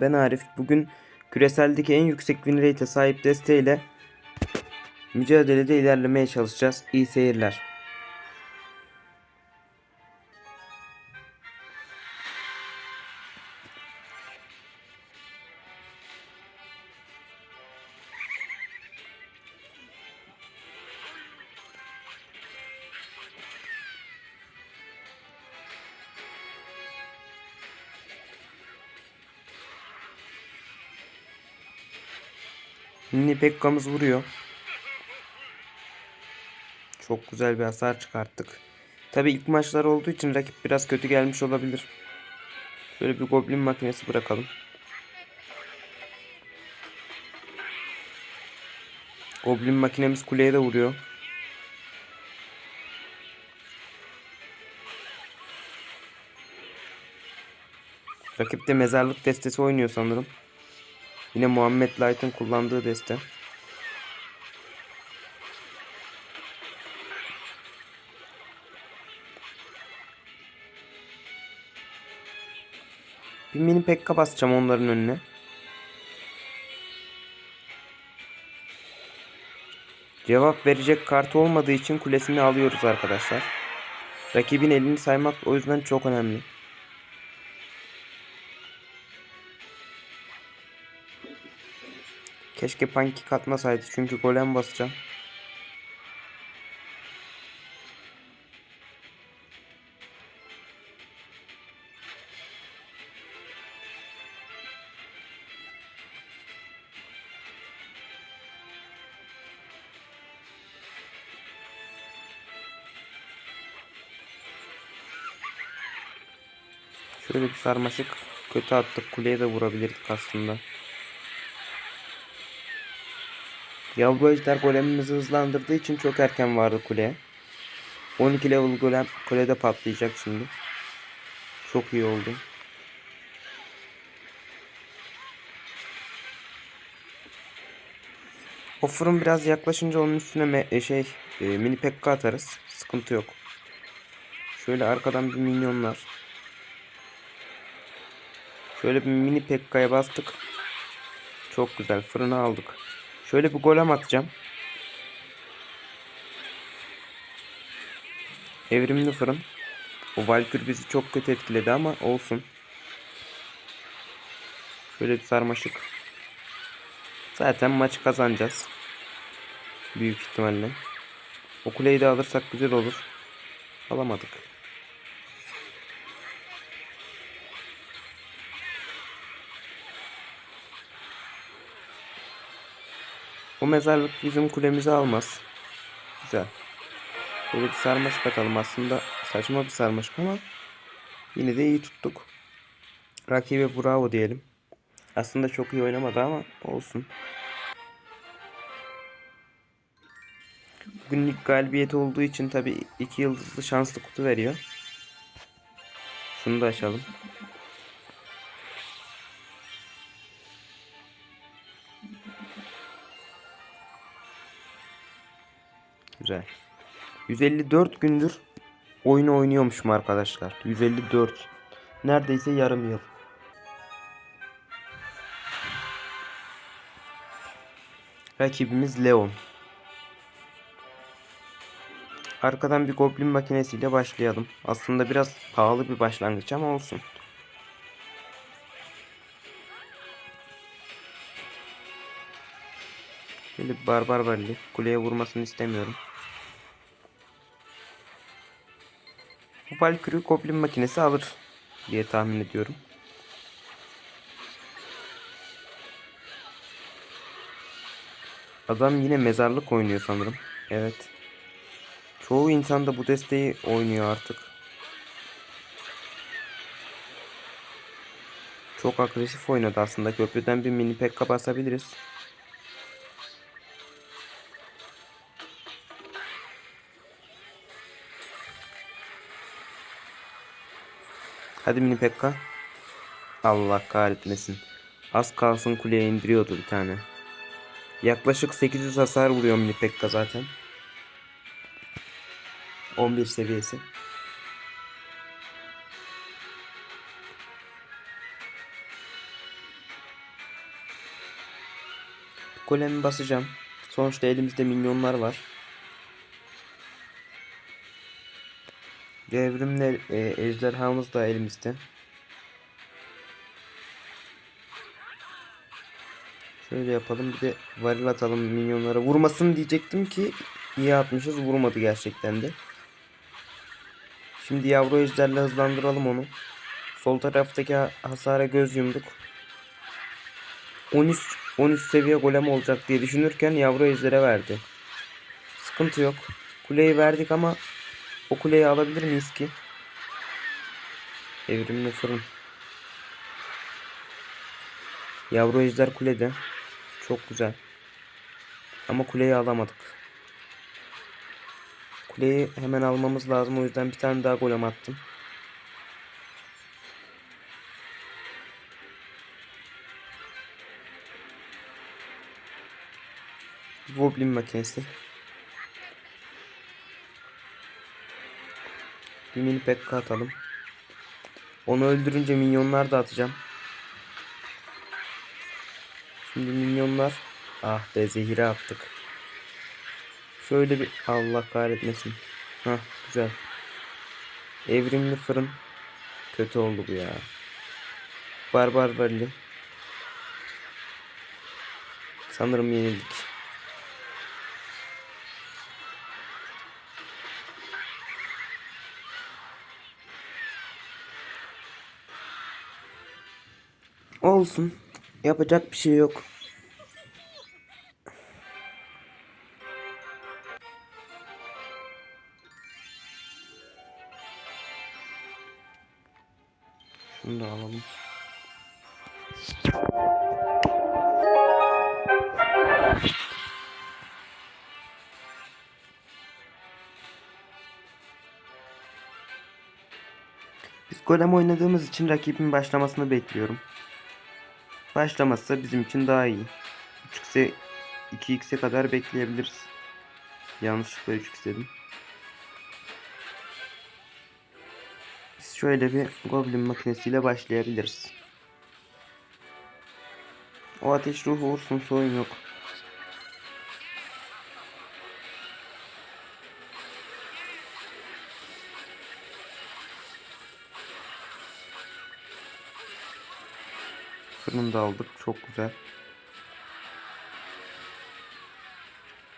Ben Arif. Bugün küreseldeki en yüksek win rate'e sahip desteğiyle mücadelede ilerlemeye çalışacağız. İyi seyirler. Mini Pekka'mız vuruyor. Çok güzel bir hasar çıkarttık. Tabi ilk maçlar olduğu için rakip biraz kötü gelmiş olabilir. Şöyle bir goblin makinesi bırakalım. Goblin makinemiz kuleye de vuruyor. Rakip de mezarlık destesi oynuyor sanırım. Yine Muhammed Light'ın kullandığı deste. Bir mini pekka basacağım onların önüne. Cevap verecek kart olmadığı için kulesini alıyoruz arkadaşlar. Rakibin elini saymak o yüzden çok önemli. Keşke pankik atmasaydı çünkü golem basacağım. Şöyle bir sarmaşık kötü attık. Kuleye de vurabilirdik aslında. Yavru ejder golemimizi hızlandırdığı için çok erken vardı kuleye. 12 level golem kulede patlayacak şimdi. Çok iyi oldu. O fırın biraz yaklaşınca onun üstüne e, şey e, mini pekka atarız. Sıkıntı yok. Şöyle arkadan bir minyonlar. Şöyle bir mini pekkaya bastık. Çok güzel fırını aldık. Şöyle bir golem atacağım. Evrimli fırın. O Valkür bizi çok kötü etkiledi ama olsun. Böyle bir sarmaşık. Zaten maçı kazanacağız. Büyük ihtimalle. O kuleyi de alırsak güzel olur. Alamadık. O mezarlık bizim kulemizi almaz. Güzel. Böyle bir sarmaşık atalım. Aslında saçma bir sarmaşık ama yine de iyi tuttuk. Rakibe bravo diyelim. Aslında çok iyi oynamadı ama olsun. Günlük galibiyeti olduğu için tabi iki yıldızlı şanslı kutu veriyor. Şunu da açalım. Güzel. 154 gündür oyunu oynuyormuşum arkadaşlar. 154. Neredeyse yarım yıl. Rakibimiz Leon. Arkadan bir goblin makinesiyle başlayalım. Aslında biraz pahalı bir başlangıç ama olsun. Şöyle bir barbar valli. Kuleye vurmasını istemiyorum. Bu Valkyrie goblin makinesi alır diye tahmin ediyorum. Adam yine mezarlık oynuyor sanırım. Evet. Çoğu insan da bu desteği oynuyor artık. Çok agresif oynadı aslında. Köprüden bir mini pekka basabiliriz. Hadi mini Pekka. Allah kahretmesin. Az kalsın kuleye indiriyordu bir tane. Yaklaşık 800 hasar vuruyor mini Pekka zaten. 11 seviyesi. Golemi basacağım. Sonuçta elimizde minyonlar var. Devrimle e, ejderhamız da elimizde. Şöyle yapalım bir de varil atalım minyonlara. Vurmasın diyecektim ki iyi atmışız vurmadı gerçekten de. Şimdi yavru ejderle hızlandıralım onu. Sol taraftaki ha- hasara göz yumduk. 13 13 seviye golem olacak diye düşünürken yavru ejdere verdi. Sıkıntı yok. Kuleyi verdik ama o kuleyi alabilir miyiz ki? Evrimli fırın. Yavru ejder kulede. Çok güzel. Ama kuleyi alamadık. Kuleyi hemen almamız lazım. O yüzden bir tane daha golem attım. Goblin makinesi. Bir mini pekka atalım. Onu öldürünce minyonlar da atacağım. Şimdi minyonlar. Ah be zehire attık. Şöyle bir Allah kahretmesin. Hah güzel. Evrimli fırın. Kötü oldu bu ya. Barbar belli. Sanırım yenildik. Olsun. Yapacak bir şey yok. Şunu da alalım. Biz golem oynadığımız için rakibin başlamasını bekliyorum. Başlamazsa bizim için daha iyi. 3x'e 2x'e kadar bekleyebiliriz. Yanlışlıkla 3x dedim. Biz şöyle bir goblin makinesiyle başlayabiliriz. O ateş ruhu vursun sorun yok. Fırını da aldık. Çok güzel.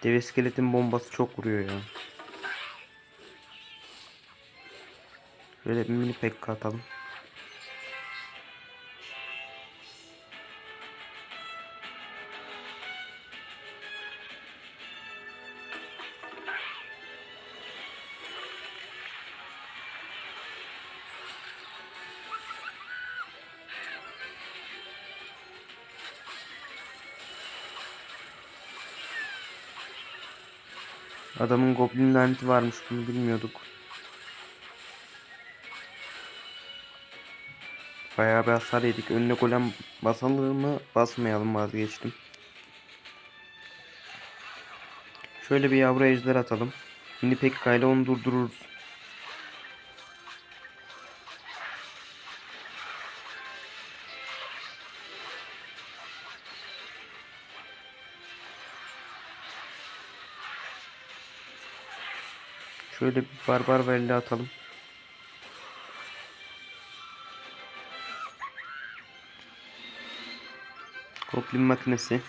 Dev iskeletin bombası çok vuruyor ya. Şöyle bir mini pekka atalım. Adamın goblin laneti varmış bunu bilmiyorduk. Bayağı bir hasar yedik. Önüne golem basalım mı? Basmayalım vazgeçtim. Şöyle bir yavru ejder atalım. Mini Pekka ile onu durdururuz. Şöyle bir barbar belli atalım. Goblin makinesi.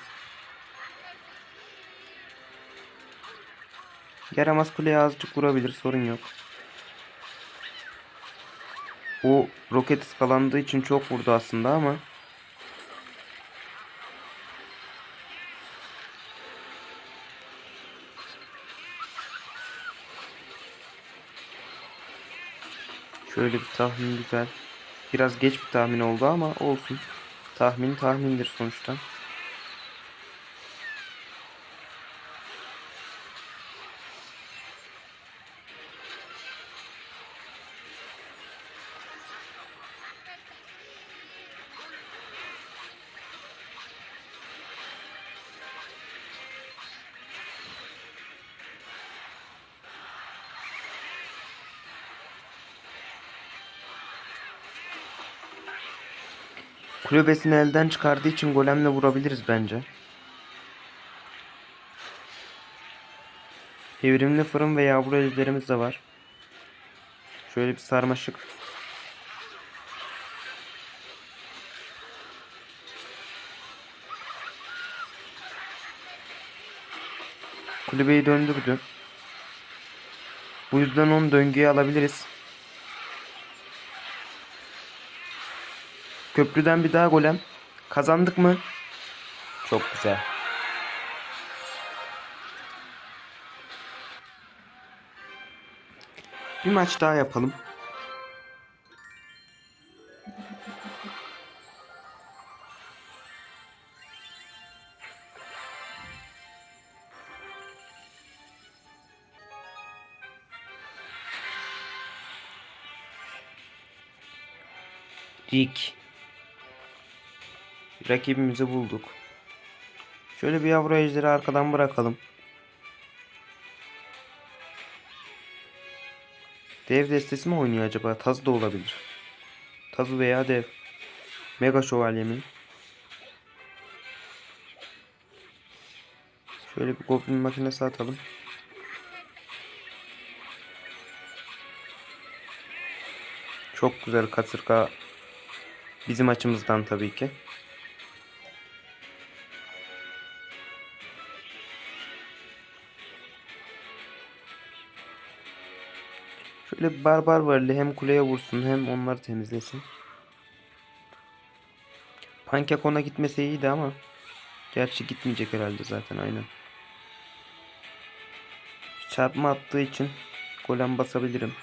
Yaramaz kuleye azıcık vurabilir sorun yok. O roket ıskalandığı için çok vurdu aslında ama. Şöyle bir tahmin güzel. Biraz geç bir tahmin oldu ama olsun. Tahmin tahmindir sonuçta. Kulübesini elden çıkardığı için golemle vurabiliriz bence. Evrimli fırın ve yavru ejderimiz de var. Şöyle bir sarmaşık. Kulübeyi döndürdü. Bu yüzden onu döngüye alabiliriz. Köprüden bir daha golem. Kazandık mı? Çok güzel. Bir maç daha yapalım. Rick. Rakibimizi bulduk. Şöyle bir yavru ejderi arkadan bırakalım. Dev destesi mi oynuyor acaba? Taz da olabilir. Tazı veya dev. Mega şövalye mi? Şöyle bir goblin makinesi atalım. Çok güzel kasırga. Bizim açımızdan tabii ki. Şöyle bir barbar varlı hem kuleye vursun hem onları temizlesin. Pankek ona gitmese iyiydi ama. Gerçi gitmeyecek herhalde zaten aynen. Çarpma attığı için golem basabilirim.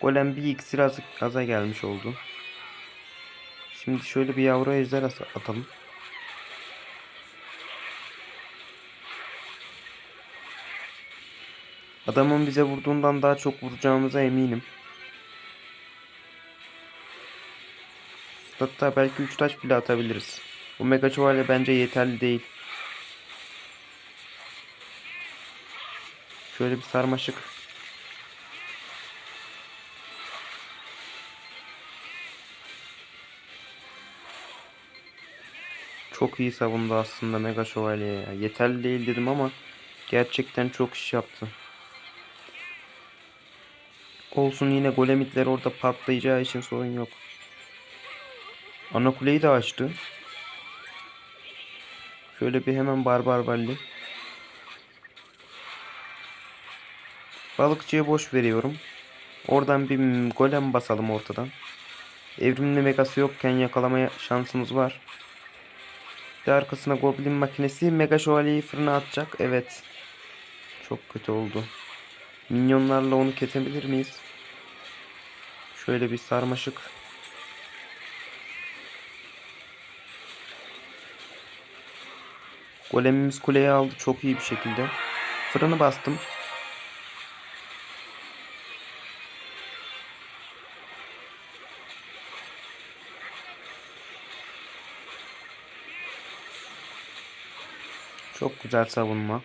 Golem bir iksir az, aza gelmiş oldu. Şimdi şöyle bir yavru ejder atalım. Adamın bize vurduğundan daha çok vuracağımıza eminim. Hatta belki 3 taş bile atabiliriz. Bu mega şövalye bence yeterli değil. Şöyle bir sarmaşık. Çok iyi savundu aslında Mega Şövalye ya. Yeterli değil dedim ama gerçekten çok iş yaptı. Olsun yine golemitler orada patlayacağı için sorun yok. Ana kuleyi de açtı. Şöyle bir hemen barbar balli. Balıkçıya boş veriyorum. Oradan bir golem basalım ortadan. Evrimli megası yokken yakalamaya şansımız var. Bir arkasına goblin makinesi mega şövalyeyi fırına atacak. Evet. Çok kötü oldu. Minyonlarla onu kesebilir miyiz? Şöyle bir sarmaşık. Golemimiz kuleyi aldı çok iyi bir şekilde. Fırını bastım. Çok güzel savunma.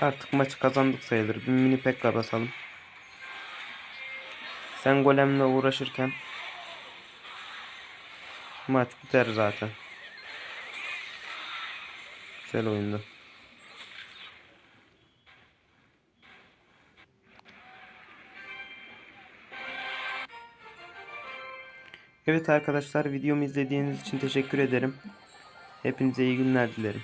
Artık maçı kazandık sayılır. Bir mini pekka basalım. Sen golemle uğraşırken maç biter zaten. Güzel oyundu. Evet arkadaşlar videomu izlediğiniz için teşekkür ederim. Hepinize iyi günler dilerim.